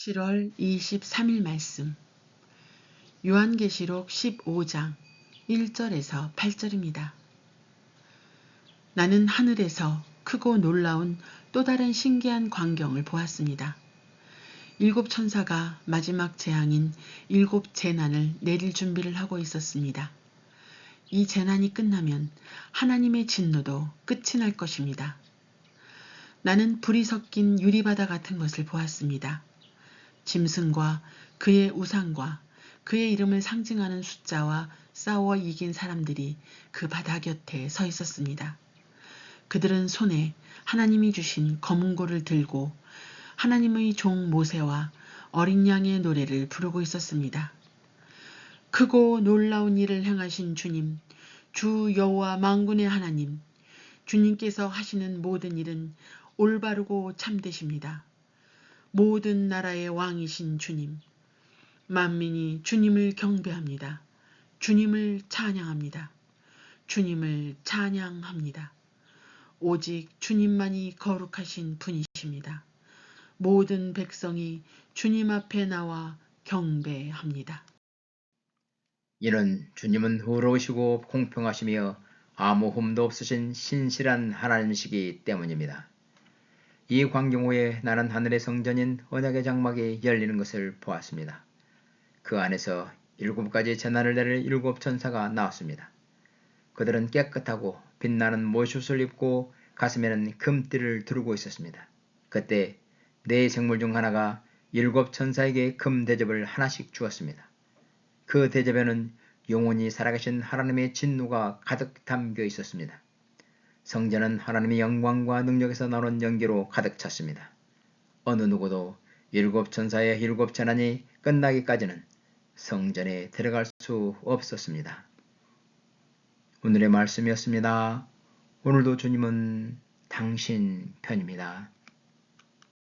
7월 23일 말씀 요한계시록 15장 1절에서 8절입니다. 나는 하늘에서 크고 놀라운 또 다른 신기한 광경을 보았습니다. 일곱 천사가 마지막 재앙인 일곱 재난을 내릴 준비를 하고 있었습니다. 이 재난이 끝나면 하나님의 진노도 끝이 날 것입니다. 나는 불이 섞인 유리바다 같은 것을 보았습니다. 짐승과 그의 우상과 그의 이름을 상징하는 숫자와 싸워 이긴 사람들이 그 바다 곁에 서 있었습니다. 그들은 손에 하나님이 주신 검은고를 들고 하나님의 종 모세와 어린 양의 노래를 부르고 있었습니다. 크고 놀라운 일을 행하신 주님, 주 여호와 망군의 하나님, 주님께서 하시는 모든 일은 올바르고 참되십니다. 모든 나라의 왕이신 주님, 만민이 주님을 경배합니다. 주님을 찬양합니다. 주님을 찬양합니다. 오직 주님만이 거룩하신 분이십니다. 모든 백성이 주님 앞에 나와 경배합니다. 이는 주님은 의로우시고 공평하시며 아무 흠도 없으신 신실한 하나님이시기 때문입니다. 이 광경 후에 나는 하늘의 성전인 언약의 장막이 열리는 것을 보았습니다. 그 안에서 일곱 가지 재난을 내릴 일곱 천사가 나왔습니다. 그들은 깨끗하고 빛나는 모슛을 입고 가슴에는 금띠를 두르고 있었습니다. 그때 네 생물 중 하나가 일곱 천사에게 금 대접을 하나씩 주었습니다. 그 대접에는 영원히 살아계신 하나님의 진노가 가득 담겨 있었습니다. 성전은 하나님의 영광과 능력에서 나오는 연기로 가득 찼습니다. 어느 누구도 일곱 천사의 일곱 재난이 끝나기까지는 성전에 들어갈 수 없었습니다. 오늘의 말씀이었습니다. 오늘도 주님은 당신 편입니다.